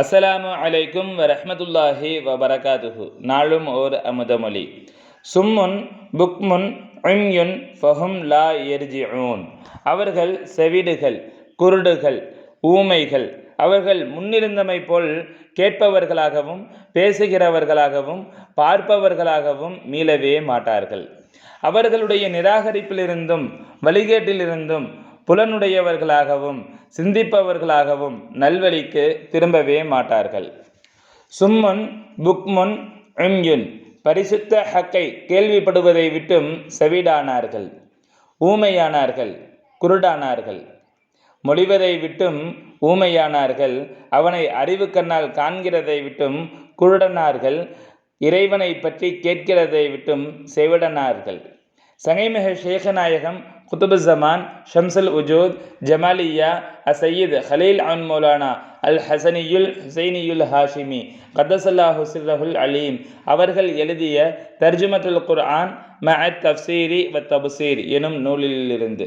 அஸ்ஸலாமு அலைக்கும் வரஹ்மத்துல்லாஹி வபரகாதுஹு. நாளும் ஓர் அமுதமொழி சும்முன் புக்முன் இம்யுன் ஃபஹும் லா எர்ஜிஊன். அவர்கள் செவிடுகள் குருடுகள் ஊமைகள். அவர்கள் முன்னிருந்தமை போல் கேட்பவர்களாகவும் பேசுகிறவர்களாகவும் பார்ப்பவர்களாகவும் மீளவே மாட்டார்கள். அவர்களுடைய நிராகரிப்பிலிருந்தும் வழிகேட்டிலிருந்தும் புலனுடையவர்களாகவும் சிந்திப்பவர்களாகவும் நல்வழிக்கு திரும்பவே மாட்டார்கள். சும்முன் புக்முன் உம்யுன் பரிசுத்த ஹக்கை கேள்விப்படுவதை விட்டும் செவிடானார்கள் ஊமையானார்கள் குருடானார்கள். மொழிவதை விட்டும் ஊமையானார்கள் அவனை அறிவு கண்ணால் காண்கிறதை விட்டும் குருடனார்கள் இறைவனை பற்றி கேட்கிறதை விட்டும் செவிடனார்கள். சங்கைமிக குத்துபு ஜமான் ஷம்சுல் உஜூத் ஜமாலியா அசையீத் ஹலீல் அன் மௌலானா அல் ஹசனியுல் ஹுசைனியுல் ஹாஷிமி கதசல்லா ஹுசிரஹுல் அலீம் அவர்கள் எழுதிய தர்ஜுமத்துல் குர்ஆன் மஅத் தப்சீரி வ தபுசீர் எனும் நூலிலிருந்து.